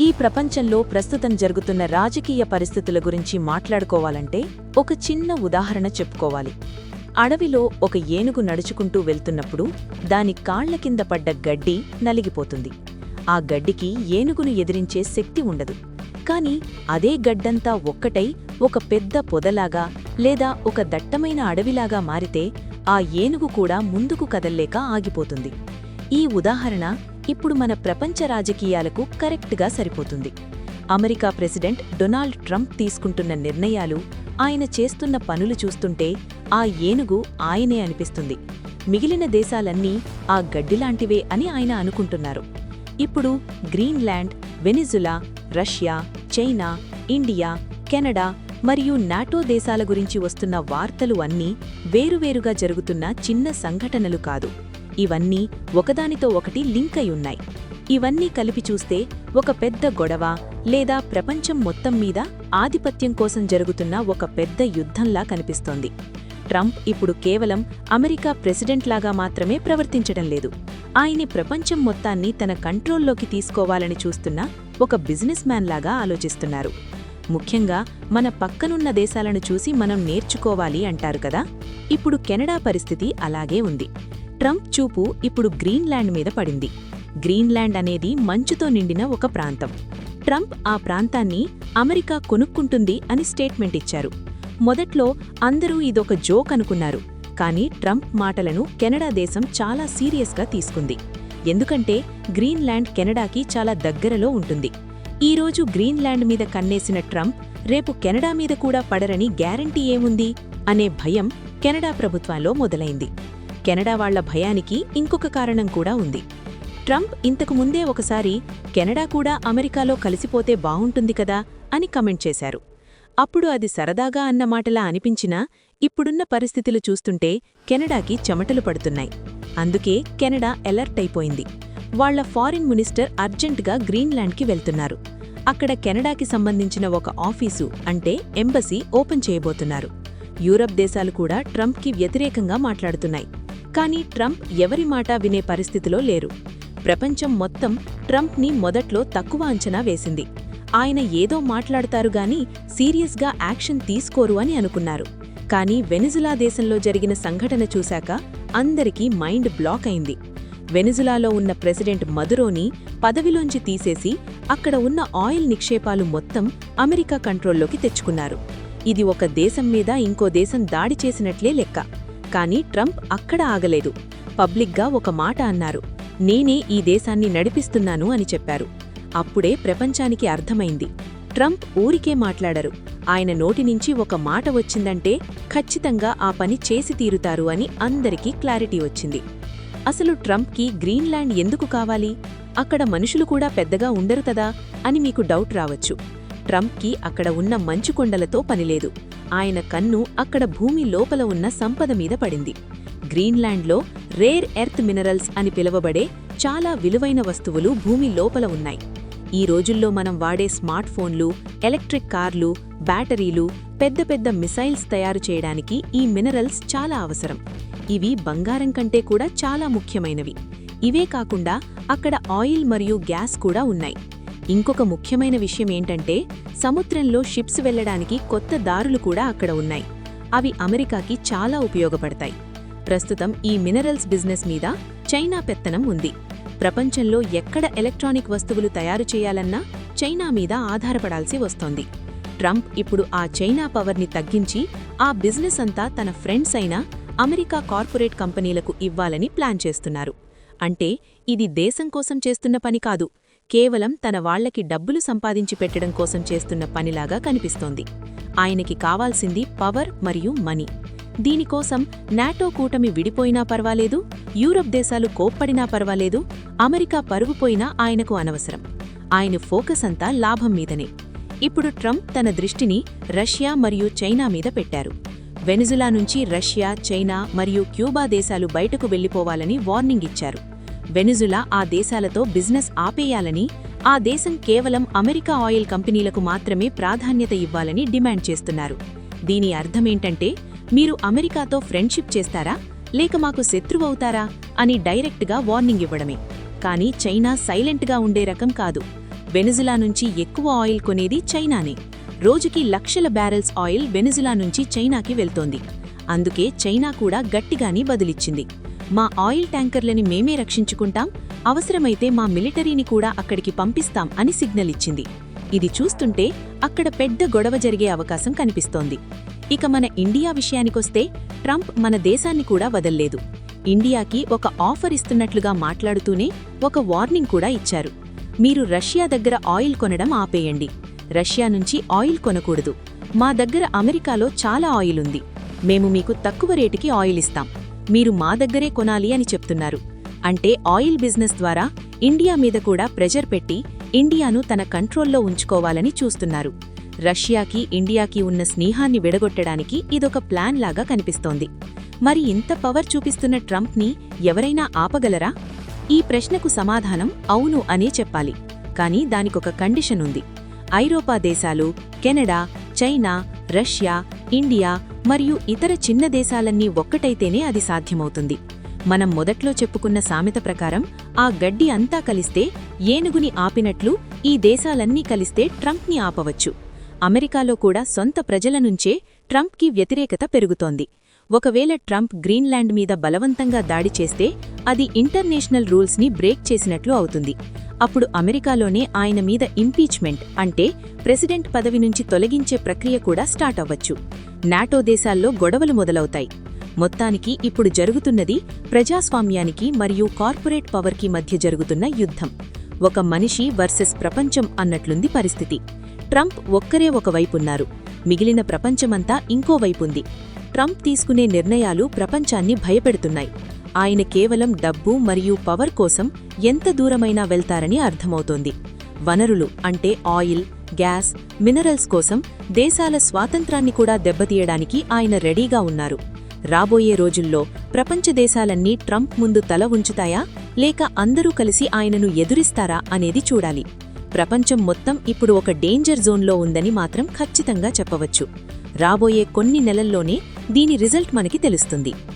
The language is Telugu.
ఈ ప్రపంచంలో ప్రస్తుతం జరుగుతున్న రాజకీయ పరిస్థితుల గురించి మాట్లాడుకోవాలంటే ఒక చిన్న ఉదాహరణ చెప్పుకోవాలి. అడవిలో ఒక ఏనుగు నడుచుకుంటూ వెళ్తున్నప్పుడు దాని కాళ్ళ కింద పడ్డ గడ్డి నలిగిపోతుంది. ఆ గడ్డికి ఏనుగును ఎదిరించే శక్తి ఉండదు. కాని అదే గడ్డంతా ఒక్కటై ఒక పెద్ద పొదలాగా లేదా ఒక దట్టమైన అడవిలాగా మారితే ఆ ఏనుగు కూడా ముందుకు కదల్లేక ఆగిపోతుంది. ఈ ఉదాహరణ ఇప్పుడు మన ప్రపంచ రాజకీయాలకు కరెక్ట్గా సరిపోతుంది. అమెరికా ప్రెసిడెంట్ డొనాల్డ్ ట్రంప్ తీసుకుంటున్న నిర్ణయాలు ఆయన చేస్తున్న పనులు చూస్తుంటే ఆ ఏనుగు ఆయనే అనిపిస్తుంది. మిగిలిన దేశాలన్నీ ఆ గడ్డిలాంటివే అని ఆయన అనుకుంటున్నారు. ఇప్పుడు Greenland Venezuela Russia China India Canada మరియు నాటో దేశాల గురించి వస్తున్న వార్తలు అన్నీ వేరువేరుగా జరుగుతున్న చిన్న సంఘటనలు కాదు. ఇవన్నీ ఒకదానితో ఒకటి లింక్ అయి ఉన్నాయి. ఇవన్నీ కలిపి చూస్తే ఒక పెద్ద గొడవ లేదా ప్రపంచం మొత్తం మీద ఆధిపత్యం కోసం జరుగుతున్న ఒక పెద్ద యుద్ధంలా కనిపిస్తోంది. ట్రంప్ ఇప్పుడు కేవలం అమెరికా ప్రెసిడెంట్లాగా మాత్రమే ప్రవర్తించడం లేదు. ఆయన్ని ప్రపంచం మొత్తాన్ని తన కంట్రోల్లోకి తీసుకోవాలని చూస్తున్న ఒక బిజినెస్ మ్యాన్ లాగా ఆలోచిస్తున్నారు. ముఖ్యంగా మన పక్కనున్న దేశాలను చూసి మనం నేర్చుకోవాలి అంటారు కదా? ఇప్పుడు కెనడా పరిస్థితి అలాగే ఉంది. ట్రంప్ చూపు ఇప్పుడు గ్రీన్లాండ్ మీద పడింది. గ్రీన్లాండ్ అనేది మంచుతో నిండిన ఒక ప్రాంతం. ట్రంప్ ఆ ప్రాంతాన్ని అమెరికా కొనుక్కుంటుంది అని స్టేట్మెంట్ ఇచ్చారు. మొదట్లో అందరూ ఇదొక జోక్ అనుకున్నారు. కానీ ట్రంప్ మాటలను కెనడా దేశం చాలా సీరియస్గా తీసుకుంది. ఎందుకంటే గ్రీన్లాండ్ కెనడాకి చాలా దగ్గరలో ఉంటుంది. ఈరోజు గ్రీన్లాండ్ మీద కన్నేసిన ట్రంప్ రేపు కెనడా మీద కూడా పడరని గ్యారంటీ ఏముంది? అనే భయం కెనడా ప్రభుత్వంలో మొదలైంది. కెనడా వాళ్ళ భయానికి ఇంకొక కారణం కూడా ఉంది. ట్రంప్ ఇంతకు ముందే ఒకసారి కెనడా కూడా అమెరికాలో కలిసిపోతే బావుంటుంది కదా అని కమెంట్ చేశారు. అప్పుడు అది సరదాగా అన్న మాటలా అనిపించినా ఇప్పుడున్న పరిస్థితులు చూస్తుంటే కెనడాకి చెమటలు పడుతున్నాయి. అందుకే కెనడా ఎలర్ట్ అయిపోయింది. వాళ్ళ ఫారిన్ మినిస్టర్ అర్జెంటుగా గ్రీన్లాండ్కి వెళ్తున్నారు. అక్కడ కెనడాకి సంబంధించిన ఒక ఆఫీసు అంటే ఎంబసీ ఓపెన్ చేయబోతున్నారు. యూరప్ దేశాలు కూడా ట్రంప్కి వ్యతిరేకంగా మాట్లాడుతున్నాయి. కానీ ట్రంప్ ఎవరి మాట వినే పరిస్థితిలో లేరు. ప్రపంచం మొత్తం ట్రంప్ని మొదట్లో తక్కువ అంచనా వేసింది. ఆయన ఏదో మాట్లాడతారు గాని సీరియస్గా యాక్షన్ తీసుకోరు అని అనుకున్నారు. కానీ వెనిజులా దేశంలో జరిగిన సంఘటన చూశాక అందరికీ మైండ్ బ్లాక్ అయింది. వెనిజులాలో ఉన్న ప్రెసిడెంట్ మదురోని పదవిలోంచి తీసేసి అక్కడ ఉన్న ఆయిల్ నిక్షేపాలు మొత్తం అమెరికా కంట్రోల్లోకి తెచ్చుకున్నారు. ఇది ఒక దేశం మీద ఇంకో దేశం దాడి చేసినట్లే లెక్క. కానీ ట్రంప్ అక్కడ ఆగలేదు. పబ్లిక్గా ఒక మాట అన్నారు. నేనే ఈ దేశాన్ని నడిపిస్తున్నాను అని చెప్పారు. అప్పుడే ప్రపంచానికి అర్థమైంది. ట్రంప్ ఊరికే మాట్లాడరు. ఆయన నోటి నుంచి ఒక మాట వచ్చిందంటే ఖచ్చితంగా ఆ పని చేసి తీరుతారు అని అందరికీ క్లారిటీ వచ్చింది. అసలు ట్రంప్కి గ్రీన్లాండ్ ఎందుకు కావాలి? అక్కడ మనుషులు కూడా పెద్దగా ఉండరు కదా అని మీకు డౌట్ రావచ్చు. ట్రంప్కి అక్కడ ఉన్న మంచుకొండలతో పనిలేదు. ఆయన కన్ను అక్కడ భూమి లోపల ఉన్న సంపద మీద పడింది. గ్రీన్లాండ్లో రేర్ ఎర్త్ మినరల్స్ అని పిలువబడే చాలా విలువైన వస్తువులు భూమి లోపల ఉన్నాయి. ఈ రోజుల్లో మనం వాడే స్మార్ట్ ఫోన్లు ఎలక్ట్రిక్ కార్లు బ్యాటరీలు పెద్ద పెద్ద మిసైల్స్ తయారు చేయడానికి ఈ మినరల్స్ చాలా అవసరం. ఇవి బంగారం కంటే కూడా చాలా ముఖ్యమైనవి. ఇవే కాకుండా అక్కడ ఆయిల్ మరియు గ్యాస్ కూడా ఉన్నాయి. ఇంకొక ముఖ్యమైన విషయం ఏంటంటే సముద్రంలో షిప్స్ వెళ్ళడానికి కొత్త దారులు కూడా అక్కడ ఉన్నాయి. అవి అమెరికాకి చాలా ఉపయోగపడతాయి. ప్రస్తుతం ఈ మినరల్స్ బిజినెస్ మీద చైనా పెత్తనం ఉంది. ప్రపంచంలో ఎక్కడ ఎలక్ట్రానిక్ వస్తువులు తయారు చేయాలన్నా చైనా మీద ఆధారపడాల్సి వస్తోంది. ట్రంప్ ఇప్పుడు ఆ చైనా పవర్ని తగ్గించి ఆ బిజినెస్ అంతా తన ఫ్రెండ్స్ అయిన అమెరికా కార్పొరేట్ కంపెనీలకు ఇవ్వాలని ప్లాన్ చేస్తున్నారు. అంటే ఇది దేశం కోసం చేస్తున్న పని కాదు. కేవలం తన వాళ్ళకి డబ్బులు సంపాదించి పెట్టడం కోసం చేస్తున్న పనిలాగా కనిపిస్తోంది. ఆయనకి కావాల్సింది పవర్ మరియు మనీ. దీనికోసం నాటో కూటమి విడిపోయినా పర్వాలేదు యూరప్ దేశాలు కోప్పడినా పర్వాలేదు అమెరికా పరుగుపోయినా ఆయనకు అనవసరం. ఆయన ఫోకస్ అంతా లాభం మీదనే. ఇప్పుడు ట్రంప్ తన దృష్టిని రష్యా మరియు చైనా మీద పెట్టారు. వెనుజులా నుంచి రష్యా చైనా మరియు క్యూబా దేశాలు బయటకు వెళ్ళిపోవాలని వార్నింగ్ ఇచ్చారు. వెనుజులా ఆ దేశాలతో బిజినెస్ ఆపేయాలని ఆ దేశం కేవలం అమెరికా ఆయిల్ కంపెనీలకు మాత్రమే ప్రాధాన్యత ఇవ్వాలని డిమాండ్ చేస్తున్నారు. దీని అర్థమేంటంటే మీరు అమెరికాతో ఫ్రెండ్షిప్ చేస్తారా లేక మాకు శత్రువవుతారా అని డైరెక్ట్గా వార్నింగ్ ఇవ్వడమే. కానీ చైనా సైలెంట్గా ఉండే రకం కాదు. వెనుజులా నుంచి ఎక్కువ ఆయిల్ కొనేది చైనానే. రోజుకి లక్షల బ్యారెల్స్ ఆయిల్ వెనుజులా నుంచి చైనాకి వెళ్తోంది. అందుకే చైనా కూడా గట్టిగాని బదులిచ్చింది. మా ఆయిల్ ట్యాంకర్లని మేమే రక్షించుకుంటాం అవసరమైతే మా మిలిటరీని కూడా అక్కడికి పంపిస్తాం అని సిగ్నల్ ఇచ్చింది. ఇది చూస్తుంటే అక్కడ పెద్ద గొడవ జరిగే అవకాశం కనిపిస్తోంది. ఇక మన ఇండియా విషయానికొస్తే ట్రంప్ మన దేశాన్ని కూడా వదల్లేదు. ఇండియాకి ఒక ఆఫర్ ఇస్తున్నట్లుగా మాట్లాడుతూనే ఒక వార్నింగ్ కూడా ఇచ్చారు. మీరు రష్యా దగ్గర ఆయిల్ కొనడం ఆపేయండి. రష్యా నుంచి ఆయిల్ కొనకూడదు. మా దగ్గర అమెరికాలో చాలా ఆయిల్ ఉంది. మేము మీకు తక్కువ రేటుకి ఆయిల్ ఇస్తాం. మీరు మా దగ్గరే కొనాలి అని చెప్తున్నారు. అంటే ఆయిల్ బిజినెస్ ద్వారా ఇండియా మీద కూడా ప్రెజర్ పెట్టి ఇండియాను తన కంట్రోల్లో ఉంచుకోవాలని చూస్తున్నారు. రష్యాకి ఇండియాకి ఉన్న స్నేహాన్ని విడగొట్టడానికి ఇదొక ప్లాన్ లాగా కనిపిస్తోంది. మరి ఇంత పవర్ చూపిస్తున్న ట్రంప్ని ఎవరైనా ఆపగలరా? ఈ ప్రశ్నకు సమాధానం అవును అనే చెప్పాలి. కానీ దానికొక కండిషన్ ఉంది. ఐరోపా దేశాలు కెనడా చైనా రష్యా ఇండియా మరియు ఇతర చిన్న దేశాలన్నీ ఒక్కటైతేనే అది సాధ్యమవుతుంది. మనం మొదట్లో చెప్పుకున్న సామెత ప్రకారం ఆ గడ్డి అంతా కలిస్తే ఏనుగుని ఆపినట్లు ఈ దేశాలన్నీ కలిస్తే ట్రంప్ని ఆపవచ్చు. అమెరికాలో కూడా సొంత ప్రజల నుంచే ట్రంప్కి వ్యతిరేకత పెరుగుతోంది. ఒకవేళ ట్రంప్ గ్రీన్లాండ్ మీద బలవంతంగా దాడి చేస్తే అది ఇంటర్నేషనల్ రూల్స్ని బ్రేక్ చేసినట్లు అవుతుంది. అప్పుడు అమెరికాలోనే ఆయన మీద ఇంపీచ్మెంట్ అంటే ప్రెసిడెంట్ పదవి నుంచి తొలగించే ప్రక్రియ కూడా స్టార్ట్ అవ్వచ్చు. నాటో దేశాల్లో గొడవలు మొదలవుతాయి. మొత్తానికి ఇప్పుడు జరుగుతున్నది ప్రజాస్వామ్యానికి మరియు కార్పొరేట్ పవర్కి మధ్య జరుగుతున్న యుద్ధం. ఒక మనిషి వర్సెస్ ప్రపంచం అన్నట్లుంది పరిస్థితి. ట్రంప్ ఒక్కరే ఒకవైపున్నారు. మిగిలిన ప్రపంచమంతా ఇంకోవైపుంది. ట్రంప్ తీసుకునే నిర్ణయాలు ప్రపంచాన్ని భయపెడుతున్నాయి. ఆయన కేవలం డబ్బు మరియు పవర్ కోసం ఎంత దూరమైనా వెళ్తారని అర్థమవుతోంది. వనరులు అంటే ఆయిల్ గ్యాస్ మినరల్స్ కోసం దేశాల స్వాతంత్రాన్ని కూడా దెబ్బతీయడానికి ఆయన రెడీగా ఉన్నారు. రాబోయే రోజుల్లో ప్రపంచ దేశాలన్నీ ట్రంప్ ముందు తల ఉంచుతాయా? లేక అందరూ కలిసి ఆయనను ఎదురిస్తారా అనేది చూడాలి. ప్రపంచం మొత్తం ఇప్పుడు ఒక డేంజర్ జోన్లో ఉందని మాత్రం ఖచ్చితంగా చెప్పవచ్చు. రాబోయే కొన్ని నెలల్లోనే దీని రిజల్ట్ మనకి తెలుస్తుంది.